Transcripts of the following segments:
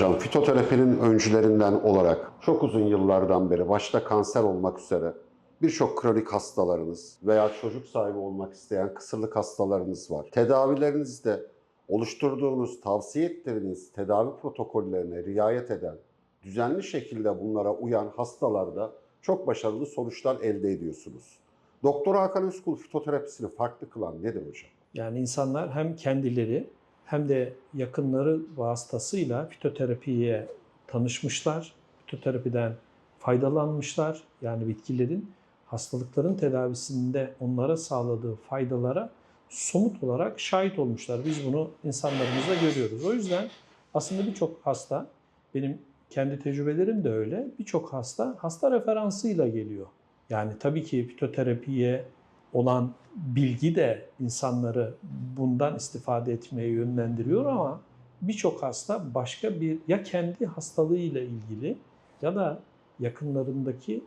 hocam, fitoterapinin öncülerinden olarak çok uzun yıllardan beri başta kanser olmak üzere birçok kronik hastalarınız veya çocuk sahibi olmak isteyen kısırlık hastalarınız var. Tedavilerinizde oluşturduğunuz, tavsiye ettiğiniz tedavi protokollerine riayet eden, düzenli şekilde bunlara uyan hastalarda çok başarılı sonuçlar elde ediyorsunuz. Doktor Hakan Özkul fitoterapisini farklı kılan nedir hocam? Yani insanlar hem kendileri hem de yakınları vasıtasıyla fitoterapiye tanışmışlar. Fitoterapiden faydalanmışlar. Yani bitkilerin hastalıkların tedavisinde onlara sağladığı faydalara somut olarak şahit olmuşlar. Biz bunu insanlarımızda görüyoruz. O yüzden aslında birçok hasta, benim kendi tecrübelerim de öyle, birçok hasta hasta referansıyla geliyor. Yani tabii ki fitoterapiye olan bilgi de insanları bundan istifade etmeye yönlendiriyor ama birçok hasta başka bir ya kendi hastalığıyla ilgili ya da yakınlarındaki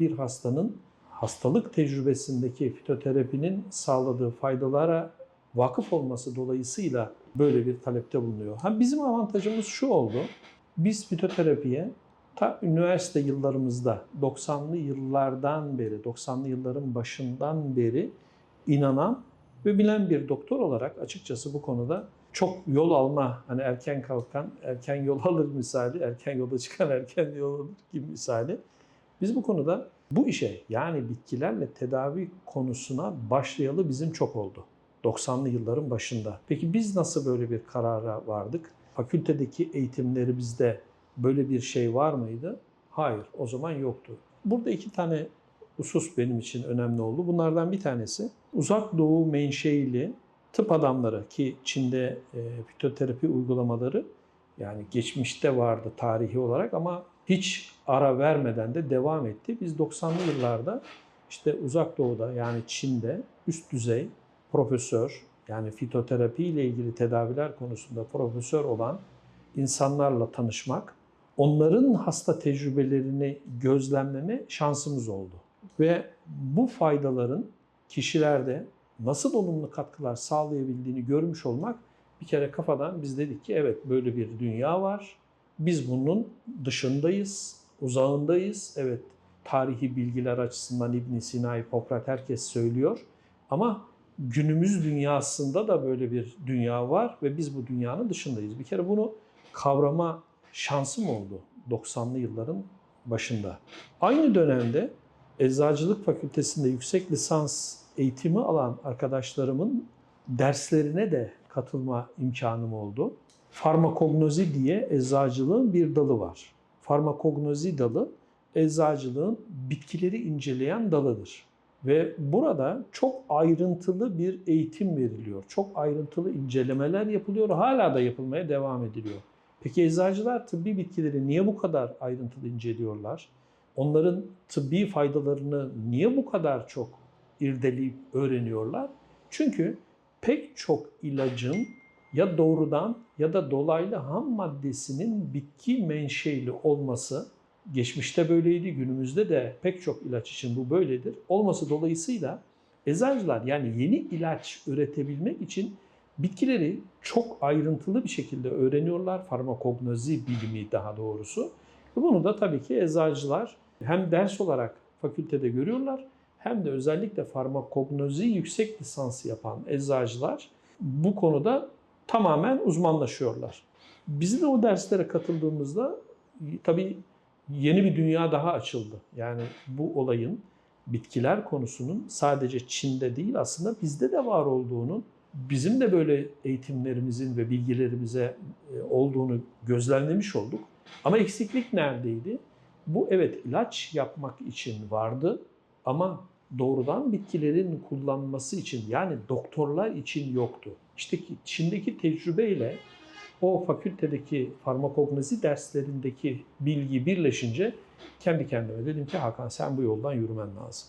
bir hastanın hastalık tecrübesindeki fitoterapinin sağladığı faydalara vakıf olması dolayısıyla böyle bir talepte bulunuyor. Ha bizim avantajımız şu oldu. Biz fitoterapiye ta üniversite yıllarımızda 90'lı yıllardan beri, 90'lı yılların başından beri inanan ve bilen bir doktor olarak açıkçası bu konuda çok yol alma, hani erken kalkan erken yol alır misali, erken yola çıkan erken yol alır gibi misali. Biz bu konuda bu işe yani bitkilerle tedavi konusuna başlayalı bizim çok oldu. 90'lı yılların başında. Peki biz nasıl böyle bir karara vardık? Fakültedeki eğitimlerimizde böyle bir şey var mıydı? Hayır, o zaman yoktu. Burada iki tane husus benim için önemli oldu. Bunlardan bir tanesi uzak doğu menşeili tıp adamları ki Çin'de e, fitoterapi uygulamaları yani geçmişte vardı tarihi olarak ama hiç ara vermeden de devam etti. Biz 90'lı yıllarda işte uzak doğuda yani Çin'de üst düzey profesör yani fitoterapi ile ilgili tedaviler konusunda profesör olan insanlarla tanışmak, onların hasta tecrübelerini gözlemleme şansımız oldu. Ve bu faydaların kişilerde nasıl olumlu katkılar sağlayabildiğini görmüş olmak bir kere kafadan biz dedik ki evet böyle bir dünya var. Biz bunun dışındayız, uzağındayız. Evet tarihi bilgiler açısından İbn Sina, Hipokrat herkes söylüyor. Ama günümüz dünyasında da böyle bir dünya var ve biz bu dünyanın dışındayız. Bir kere bunu kavrama şansım oldu 90'lı yılların başında. Aynı dönemde Eczacılık Fakültesinde yüksek lisans eğitimi alan arkadaşlarımın derslerine de katılma imkanım oldu. Farmakognozi diye eczacılığın bir dalı var. Farmakognozi dalı eczacılığın bitkileri inceleyen dalıdır. Ve burada çok ayrıntılı bir eğitim veriliyor. Çok ayrıntılı incelemeler yapılıyor. Hala da yapılmaya devam ediliyor. Peki eczacılar tıbbi bitkileri niye bu kadar ayrıntılı inceliyorlar? Onların tıbbi faydalarını niye bu kadar çok irdeleyip öğreniyorlar? Çünkü pek çok ilacın ya doğrudan ya da dolaylı ham maddesinin bitki menşeli olması geçmişte böyleydi, günümüzde de pek çok ilaç için bu böyledir. Olması dolayısıyla eczacılar yani yeni ilaç üretebilmek için bitkileri çok ayrıntılı bir şekilde öğreniyorlar. Farmakognozi bilimi daha doğrusu. Bunu da tabii ki eczacılar hem ders olarak fakültede görüyorlar hem de özellikle farmakognozi yüksek lisansı yapan eczacılar bu konuda tamamen uzmanlaşıyorlar. Biz de o derslere katıldığımızda tabii yeni bir dünya daha açıldı. Yani bu olayın bitkiler konusunun sadece Çin'de değil aslında bizde de var olduğunun, bizim de böyle eğitimlerimizin ve bilgilerimize e, olduğunu gözlemlemiş olduk. Ama eksiklik neredeydi? Bu evet ilaç yapmak için vardı ama doğrudan bitkilerin kullanması için yani doktorlar için yoktu. İşte Çin'deki tecrübeyle o fakültedeki farmakognozi derslerindeki bilgi birleşince kendi kendime dedim ki Hakan sen bu yoldan yürümen lazım.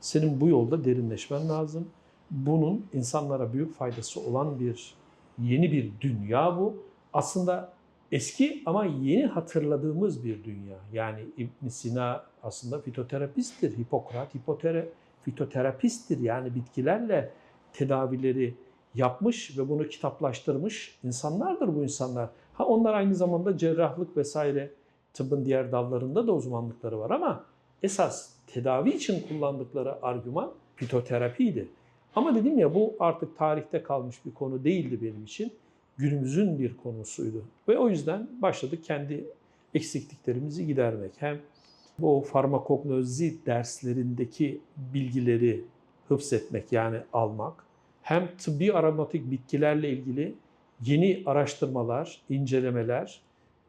Senin bu yolda derinleşmen lazım. Bunun insanlara büyük faydası olan bir yeni bir dünya bu. Aslında eski ama yeni hatırladığımız bir dünya. Yani İbn Sina aslında fitoterapisttir. Hipokrat hipotere, fitoterapisttir. Yani bitkilerle tedavileri yapmış ve bunu kitaplaştırmış insanlardır bu insanlar. Ha onlar aynı zamanda cerrahlık vesaire tıbbın diğer dallarında da uzmanlıkları var ama esas tedavi için kullandıkları argüman fitoterapiydi. Ama dedim ya bu artık tarihte kalmış bir konu değildi benim için. Günümüzün bir konusuydu. Ve o yüzden başladık kendi eksikliklerimizi gidermek. Hem bu farmakognozi derslerindeki bilgileri hıfzetmek yani almak. Hem tıbbi aromatik bitkilerle ilgili yeni araştırmalar, incelemeler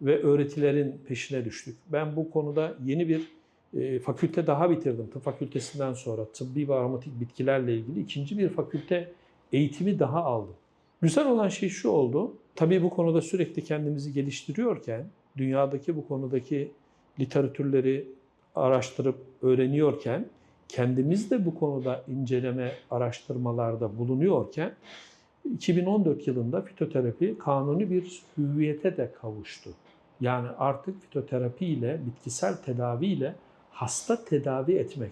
ve öğretilerin peşine düştük. Ben bu konuda yeni bir e, fakülte daha bitirdim. Tıp fakültesinden sonra tıbbi ve aromatik bitkilerle ilgili ikinci bir fakülte eğitimi daha aldım. Güzel olan şey şu oldu. Tabii bu konuda sürekli kendimizi geliştiriyorken, dünyadaki bu konudaki literatürleri araştırıp öğreniyorken, kendimiz de bu konuda inceleme araştırmalarda bulunuyorken 2014 yılında fitoterapi kanuni bir hüviyete de kavuştu. Yani artık fitoterapi ile, bitkisel tedavi ile hasta tedavi etmek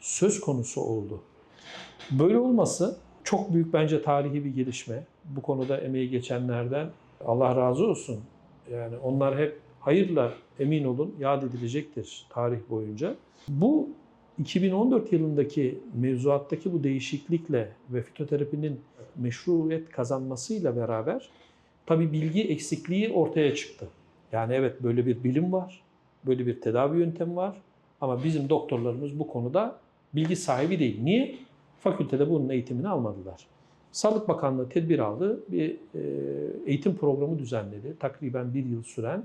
söz konusu oldu. Böyle olması çok büyük bence tarihi bir gelişme. Bu konuda emeği geçenlerden Allah razı olsun. Yani onlar hep hayırla emin olun yad edilecektir tarih boyunca. Bu 2014 yılındaki mevzuattaki bu değişiklikle ve fitoterapinin meşruiyet kazanmasıyla beraber tabi bilgi eksikliği ortaya çıktı. Yani evet böyle bir bilim var, böyle bir tedavi yöntemi var ama bizim doktorlarımız bu konuda bilgi sahibi değil. Niye? Fakültede bunun eğitimini almadılar. Sağlık Bakanlığı tedbir aldı, bir e, eğitim programı düzenledi. Takriben bir yıl süren.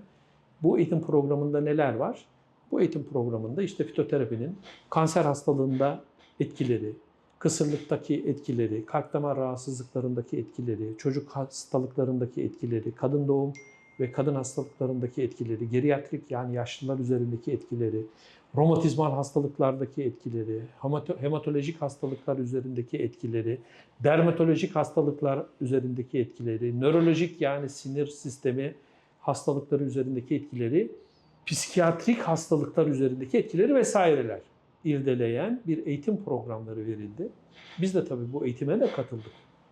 Bu eğitim programında neler var? Bu eğitim programında işte fitoterapinin kanser hastalığında etkileri, kısırlıktaki etkileri, kalp damar rahatsızlıklarındaki etkileri, çocuk hastalıklarındaki etkileri, kadın doğum ve kadın hastalıklarındaki etkileri, geriatrik yani yaşlılar üzerindeki etkileri, romatizmal hastalıklardaki etkileri, hemato- hematolojik hastalıklar üzerindeki etkileri, dermatolojik hastalıklar üzerindeki etkileri, nörolojik yani sinir sistemi hastalıkları üzerindeki etkileri, psikiyatrik hastalıklar üzerindeki etkileri vesaireler irdeleyen bir eğitim programları verildi. Biz de tabii bu eğitime de katıldık.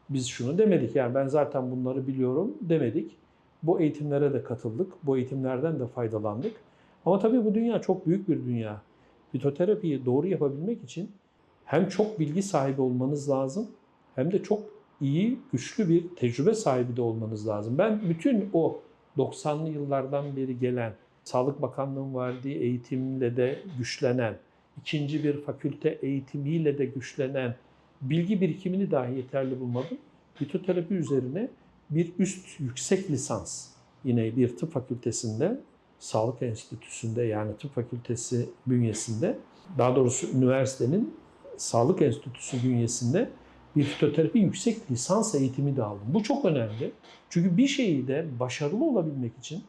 Biz şunu demedik yani ben zaten bunları biliyorum demedik. Bu eğitimlere de katıldık. Bu eğitimlerden de faydalandık. Ama tabii bu dünya çok büyük bir dünya. Fitoterapiyi doğru yapabilmek için hem çok bilgi sahibi olmanız lazım hem de çok iyi, güçlü bir tecrübe sahibi de olmanız lazım. Ben bütün o 90'lı yıllardan beri gelen Sağlık Bakanlığı'nın verdiği eğitimle de güçlenen, ikinci bir fakülte eğitimiyle de güçlenen bilgi birikimini dahi yeterli bulmadım. Fitoterapi üzerine bir üst yüksek lisans yine bir tıp fakültesinde, sağlık enstitüsünde yani tıp fakültesi bünyesinde, daha doğrusu üniversitenin sağlık enstitüsü bünyesinde bir fitoterapi yüksek lisans eğitimi de aldım. Bu çok önemli. Çünkü bir şeyi de başarılı olabilmek için,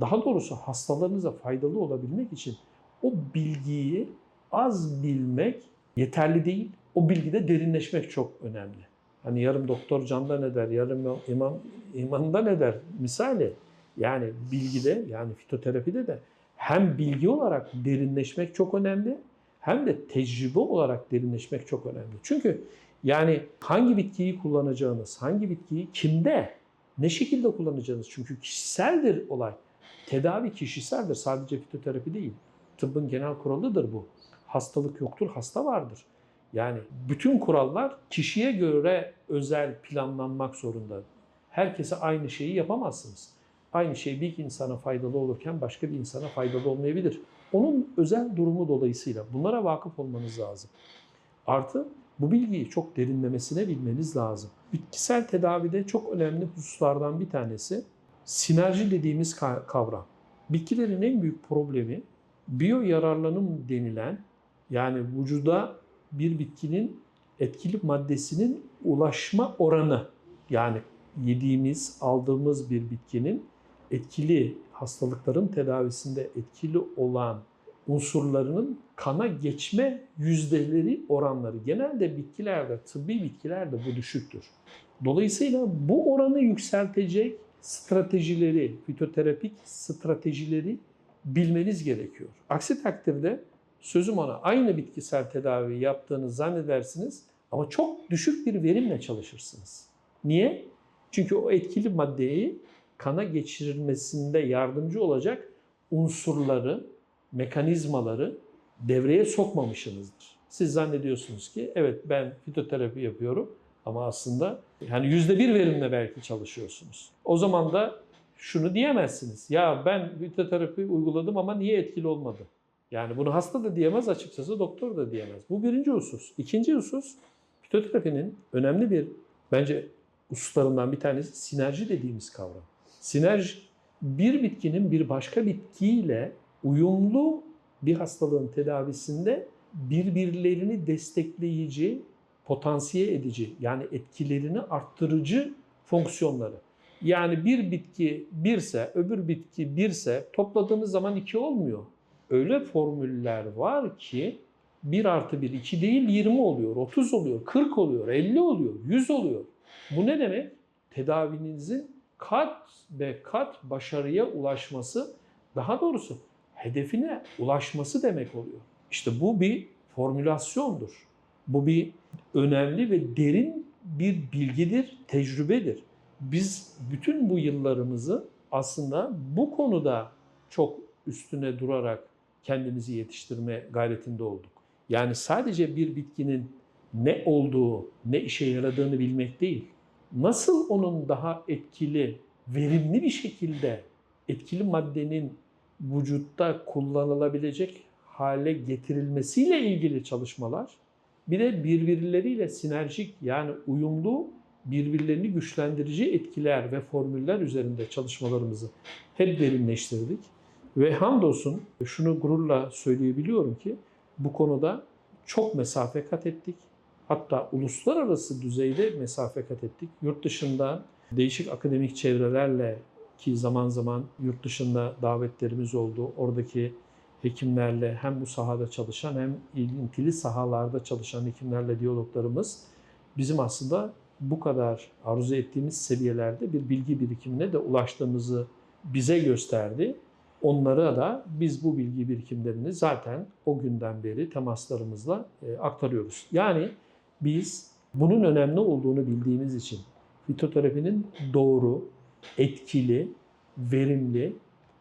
daha doğrusu hastalarınıza faydalı olabilmek için o bilgiyi az bilmek yeterli değil. O bilgide derinleşmek çok önemli. Hani yarım doktor canda ne der, yarım imam imanda ne der misali. Yani bilgide yani fitoterapide de hem bilgi olarak derinleşmek çok önemli hem de tecrübe olarak derinleşmek çok önemli. Çünkü yani hangi bitkiyi kullanacağınız, hangi bitkiyi kimde, ne şekilde kullanacağınız çünkü kişiseldir olay. Tedavi kişiseldir sadece fitoterapi değil. Tıbbın genel kuralıdır bu. Hastalık yoktur, hasta vardır. Yani bütün kurallar kişiye göre özel planlanmak zorunda. Herkese aynı şeyi yapamazsınız. Aynı şey bir insana faydalı olurken başka bir insana faydalı olmayabilir. Onun özel durumu dolayısıyla bunlara vakıf olmanız lazım. Artı bu bilgiyi çok derinlemesine bilmeniz lazım. Bitkisel tedavide çok önemli hususlardan bir tanesi sinerji dediğimiz ka- kavram. Bitkilerin en büyük problemi biyo yararlanım denilen yani vücuda bir bitkinin etkili maddesinin ulaşma oranı yani yediğimiz, aldığımız bir bitkinin etkili hastalıkların tedavisinde etkili olan unsurlarının kana geçme yüzdeleri oranları genelde bitkilerde, tıbbi bitkilerde bu düşüktür. Dolayısıyla bu oranı yükseltecek stratejileri, fitoterapik stratejileri bilmeniz gerekiyor. Aksi takdirde sözüm ona aynı bitkisel tedavi yaptığını zannedersiniz ama çok düşük bir verimle çalışırsınız. Niye? Çünkü o etkili maddeyi kana geçirilmesinde yardımcı olacak unsurları, mekanizmaları devreye sokmamışsınızdır. Siz zannediyorsunuz ki evet ben fitoterapi yapıyorum ama aslında yani yüzde bir verimle belki çalışıyorsunuz. O zaman da şunu diyemezsiniz. Ya ben fitoterapi uyguladım ama niye etkili olmadı? Yani bunu hasta da diyemez açıkçası, doktor da diyemez. Bu birinci husus. İkinci husus, fitoterapinin önemli bir, bence hususlarından bir tanesi sinerji dediğimiz kavram. Sinerji, bir bitkinin bir başka bitkiyle uyumlu bir hastalığın tedavisinde birbirlerini destekleyici, potansiye edici yani etkilerini arttırıcı fonksiyonları. Yani bir bitki birse, öbür bitki birse topladığınız zaman iki olmuyor. Öyle formüller var ki 1 artı 1 2 değil 20 oluyor, 30 oluyor, 40 oluyor, 50 oluyor, 100 oluyor. Bu ne demek? Tedavinizin kat ve kat başarıya ulaşması, daha doğrusu hedefine ulaşması demek oluyor. İşte bu bir formülasyondur. Bu bir önemli ve derin bir bilgidir, tecrübedir. Biz bütün bu yıllarımızı aslında bu konuda çok üstüne durarak kendimizi yetiştirme gayretinde olduk. Yani sadece bir bitkinin ne olduğu, ne işe yaradığını bilmek değil, nasıl onun daha etkili, verimli bir şekilde etkili maddenin vücutta kullanılabilecek hale getirilmesiyle ilgili çalışmalar, bir de birbirleriyle sinerjik yani uyumlu birbirlerini güçlendirici etkiler ve formüller üzerinde çalışmalarımızı hep derinleştirdik. Ve hamdolsun şunu gururla söyleyebiliyorum ki bu konuda çok mesafe kat ettik. Hatta uluslararası düzeyde mesafe kat ettik. Yurt dışında değişik akademik çevrelerle ki zaman zaman yurt dışında davetlerimiz oldu. Oradaki hekimlerle hem bu sahada çalışan hem ilintili sahalarda çalışan hekimlerle diyaloglarımız bizim aslında bu kadar arzu ettiğimiz seviyelerde bir bilgi birikimine de ulaştığımızı bize gösterdi. Onlara da biz bu bilgi birikimlerini zaten o günden beri temaslarımızla e, aktarıyoruz. Yani biz bunun önemli olduğunu bildiğimiz için fitoterapinin doğru, etkili, verimli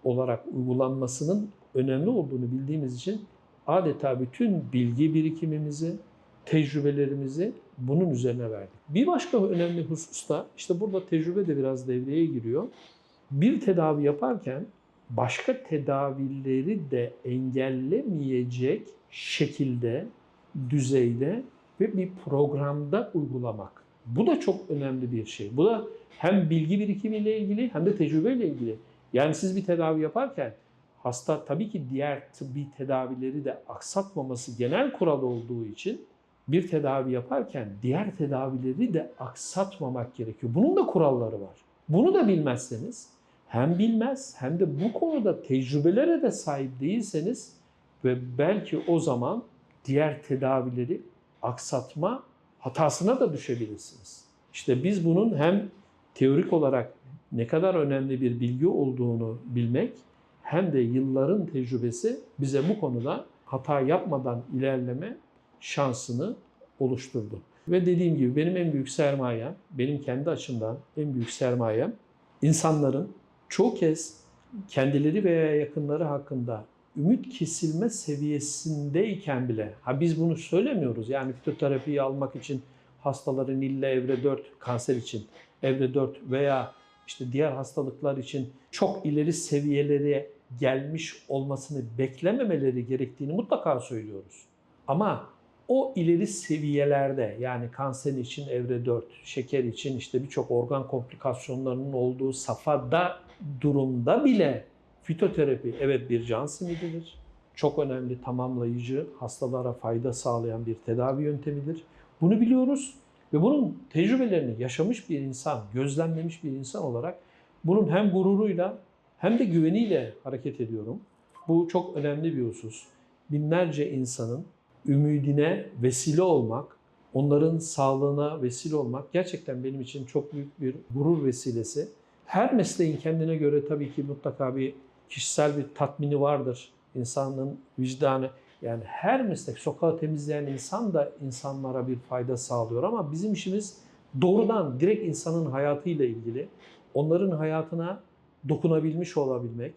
olarak uygulanmasının önemli olduğunu bildiğimiz için adeta bütün bilgi birikimimizi, tecrübelerimizi bunun üzerine verdik. Bir başka önemli husus da işte burada tecrübe de biraz devreye giriyor. Bir tedavi yaparken başka tedavileri de engellemeyecek şekilde, düzeyde ve bir programda uygulamak. Bu da çok önemli bir şey. Bu da hem bilgi birikimiyle ilgili hem de tecrübeyle ilgili. Yani siz bir tedavi yaparken hasta tabii ki diğer tıbbi tedavileri de aksatmaması genel kural olduğu için bir tedavi yaparken diğer tedavileri de aksatmamak gerekiyor. Bunun da kuralları var. Bunu da bilmezseniz hem bilmez hem de bu konuda tecrübelere de sahip değilseniz ve belki o zaman diğer tedavileri aksatma hatasına da düşebilirsiniz. İşte biz bunun hem teorik olarak ne kadar önemli bir bilgi olduğunu bilmek hem de yılların tecrübesi bize bu konuda hata yapmadan ilerleme şansını oluşturdu. Ve dediğim gibi benim en büyük sermayem, benim kendi açımdan en büyük sermayem insanların çoğu kez kendileri veya yakınları hakkında ümit kesilme seviyesindeyken bile, ha biz bunu söylemiyoruz yani fitoterapiyi almak için hastaların ille evre 4 kanser için evre 4 veya işte diğer hastalıklar için çok ileri seviyelere gelmiş olmasını beklememeleri gerektiğini mutlaka söylüyoruz. Ama o ileri seviyelerde yani kanser için evre 4, şeker için işte birçok organ komplikasyonlarının olduğu safhada durumda bile fitoterapi evet bir can simididir. Çok önemli tamamlayıcı, hastalara fayda sağlayan bir tedavi yöntemidir. Bunu biliyoruz ve bunun tecrübelerini yaşamış bir insan, gözlemlemiş bir insan olarak bunun hem gururuyla hem de güveniyle hareket ediyorum. Bu çok önemli bir husus. Binlerce insanın ümidine vesile olmak, onların sağlığına vesile olmak gerçekten benim için çok büyük bir gurur vesilesi. Her mesleğin kendine göre tabii ki mutlaka bir kişisel bir tatmini vardır. İnsanın vicdanı yani her meslek sokağı temizleyen insan da insanlara bir fayda sağlıyor ama bizim işimiz doğrudan direkt insanın hayatıyla ilgili. Onların hayatına dokunabilmiş olabilmek,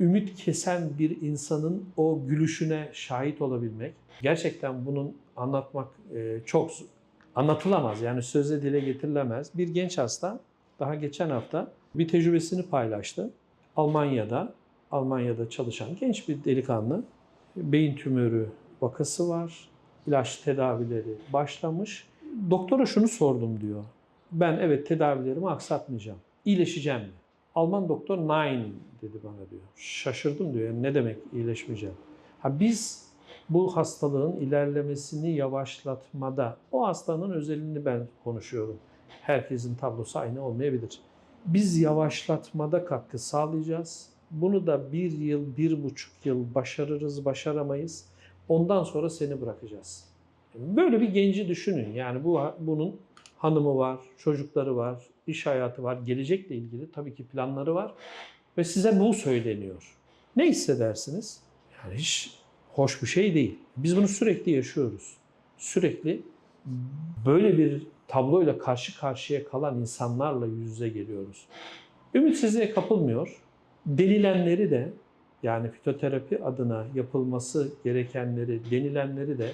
ümit kesen bir insanın o gülüşüne şahit olabilmek. Gerçekten bunun anlatmak e, çok anlatılamaz. Yani sözle dile getirilemez. Bir genç hasta daha geçen hafta bir tecrübesini paylaştı. Almanya'da, Almanya'da çalışan genç bir delikanlı beyin tümörü vakası var. İlaç tedavileri başlamış. Doktora şunu sordum diyor. Ben evet tedavilerimi aksatmayacağım. İyileşeceğim mi? Alman doktor nine dedi bana diyor. Şaşırdım diyor. Yani ne demek iyileşmeyeceğim? Ha biz bu hastalığın ilerlemesini yavaşlatmada o hastanın özelini ben konuşuyorum. Herkesin tablosu aynı olmayabilir. Biz yavaşlatmada katkı sağlayacağız. Bunu da bir yıl, bir buçuk yıl başarırız, başaramayız. Ondan sonra seni bırakacağız. Böyle bir genci düşünün. Yani bu bunun hanımı var, çocukları var, iş hayatı var, gelecekle ilgili tabii ki planları var ve size bu söyleniyor. Ne hissedersiniz? Yani hiç hoş bir şey değil. Biz bunu sürekli yaşıyoruz. Sürekli böyle bir tabloyla karşı karşıya kalan insanlarla yüz yüze geliyoruz. Ümitsizliğe kapılmıyor. Denilenleri de yani fitoterapi adına yapılması gerekenleri, denilenleri de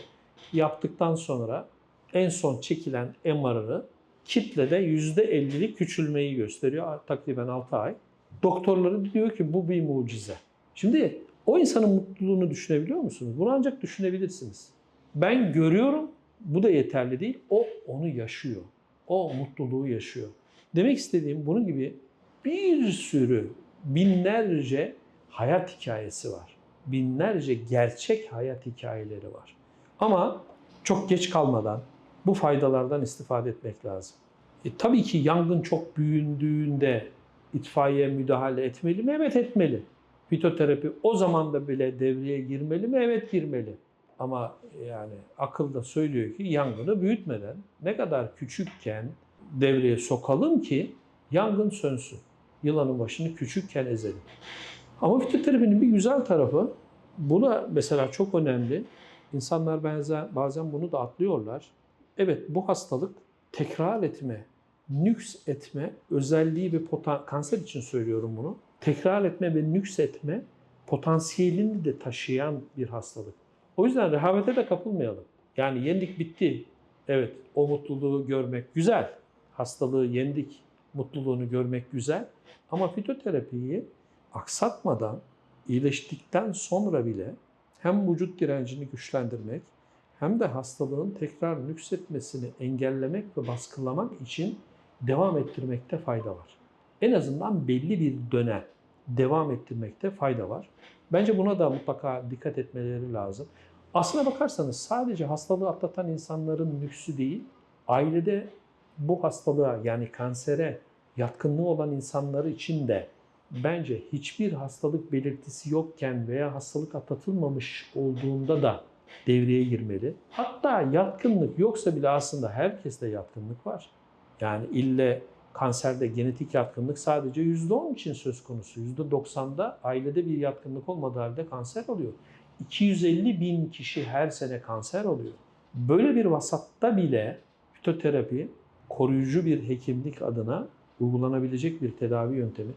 yaptıktan sonra en son çekilen MR'ı kitlede %50'lik küçülmeyi gösteriyor takriben 6 ay. Doktorları diyor ki bu bir mucize. Şimdi o insanın mutluluğunu düşünebiliyor musunuz? Bunu ancak düşünebilirsiniz. Ben görüyorum, bu da yeterli değil. O onu yaşıyor. O mutluluğu yaşıyor. Demek istediğim bunun gibi bir sürü binlerce hayat hikayesi var. Binlerce gerçek hayat hikayeleri var. Ama çok geç kalmadan bu faydalardan istifade etmek lazım. E, tabii ki yangın çok büyüdüğünde itfaiye müdahale etmeli mi? Evet etmeli. Fitoterapi o zaman da bile devreye girmeli mi? Evet girmeli. Ama yani akıl da söylüyor ki yangını büyütmeden ne kadar küçükken devreye sokalım ki yangın sönsün. Yılanın başını küçükken ezelim. Ama fitoterapinin bir güzel tarafı, bu da mesela çok önemli. İnsanlar benzer, bazen bunu da atlıyorlar. Evet bu hastalık tekrar etme, nüks etme özelliği ve potan kanser için söylüyorum bunu. Tekrar etme ve nüks etme potansiyelini de taşıyan bir hastalık. O yüzden rehavete de kapılmayalım. Yani yendik bitti. Evet o mutluluğu görmek güzel. Hastalığı yendik, mutluluğunu görmek güzel. Ama fitoterapiyi aksatmadan, iyileştikten sonra bile hem vücut direncini güçlendirmek hem de hastalığın tekrar nüksetmesini engellemek ve baskılamak için devam ettirmekte fayda var. En azından belli bir dönem devam ettirmekte fayda var. Bence buna da mutlaka dikkat etmeleri lazım. Aslına bakarsanız sadece hastalığı atlatan insanların nüksü değil, ailede bu hastalığa yani kansere yatkınlığı olan insanları için de bence hiçbir hastalık belirtisi yokken veya hastalık atlatılmamış olduğunda da devreye girmeli. Hatta yatkınlık yoksa bile aslında herkeste yatkınlık var. Yani ille kanserde genetik yatkınlık sadece %10 için söz konusu. %90'da ailede bir yatkınlık olmadığı halde kanser oluyor. 250 bin kişi her sene kanser oluyor. Böyle bir vasatta bile fitoterapi koruyucu bir hekimlik adına uygulanabilecek bir tedavi yöntemi.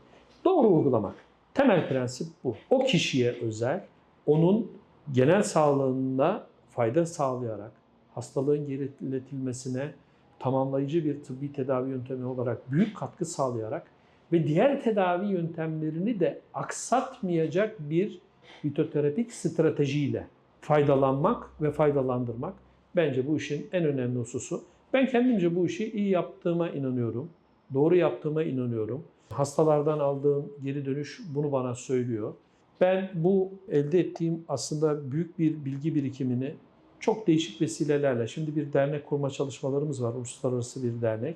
Doğru uygulamak. Temel prensip bu. O kişiye özel, onun genel sağlığında fayda sağlayarak, hastalığın geriletilmesine tamamlayıcı bir tıbbi tedavi yöntemi olarak büyük katkı sağlayarak ve diğer tedavi yöntemlerini de aksatmayacak bir fitoterapik stratejiyle faydalanmak ve faydalandırmak bence bu işin en önemli hususu. Ben kendimce bu işi iyi yaptığıma inanıyorum. Doğru yaptığıma inanıyorum. Hastalardan aldığım geri dönüş bunu bana söylüyor. Ben bu elde ettiğim aslında büyük bir bilgi birikimini çok değişik vesilelerle, şimdi bir dernek kurma çalışmalarımız var, uluslararası bir dernek.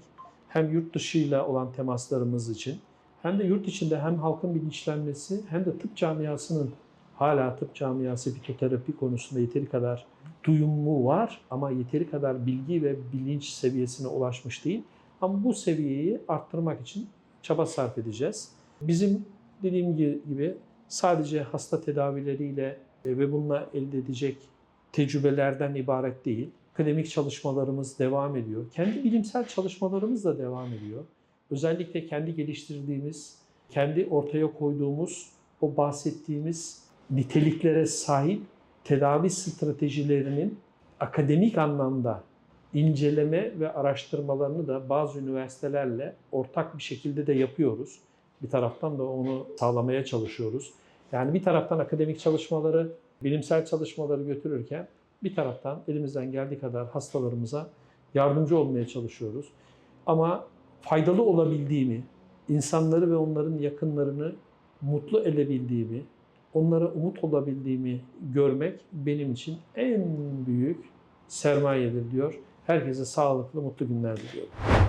Hem yurt dışıyla olan temaslarımız için hem de yurt içinde hem halkın bilinçlenmesi hem de tıp camiasının hala tıp camiası fitoterapi konusunda yeteri kadar duyumu var ama yeteri kadar bilgi ve bilinç seviyesine ulaşmış değil. Ama bu seviyeyi arttırmak için çaba sarf edeceğiz. Bizim dediğim gibi sadece hasta tedavileriyle ve bununla elde edecek tecrübelerden ibaret değil. Akademik çalışmalarımız devam ediyor. Kendi bilimsel çalışmalarımız da devam ediyor. Özellikle kendi geliştirdiğimiz kendi ortaya koyduğumuz o bahsettiğimiz niteliklere sahip tedavi stratejilerinin akademik anlamda inceleme ve araştırmalarını da bazı üniversitelerle ortak bir şekilde de yapıyoruz. Bir taraftan da onu sağlamaya çalışıyoruz. Yani bir taraftan akademik çalışmaları, bilimsel çalışmaları götürürken bir taraftan elimizden geldiği kadar hastalarımıza yardımcı olmaya çalışıyoruz. Ama faydalı olabildiğimi, insanları ve onların yakınlarını mutlu edebildiğimi, onlara umut olabildiğimi görmek benim için en büyük sermayedir diyor. Herkese sağlıklı, mutlu günler diliyorum.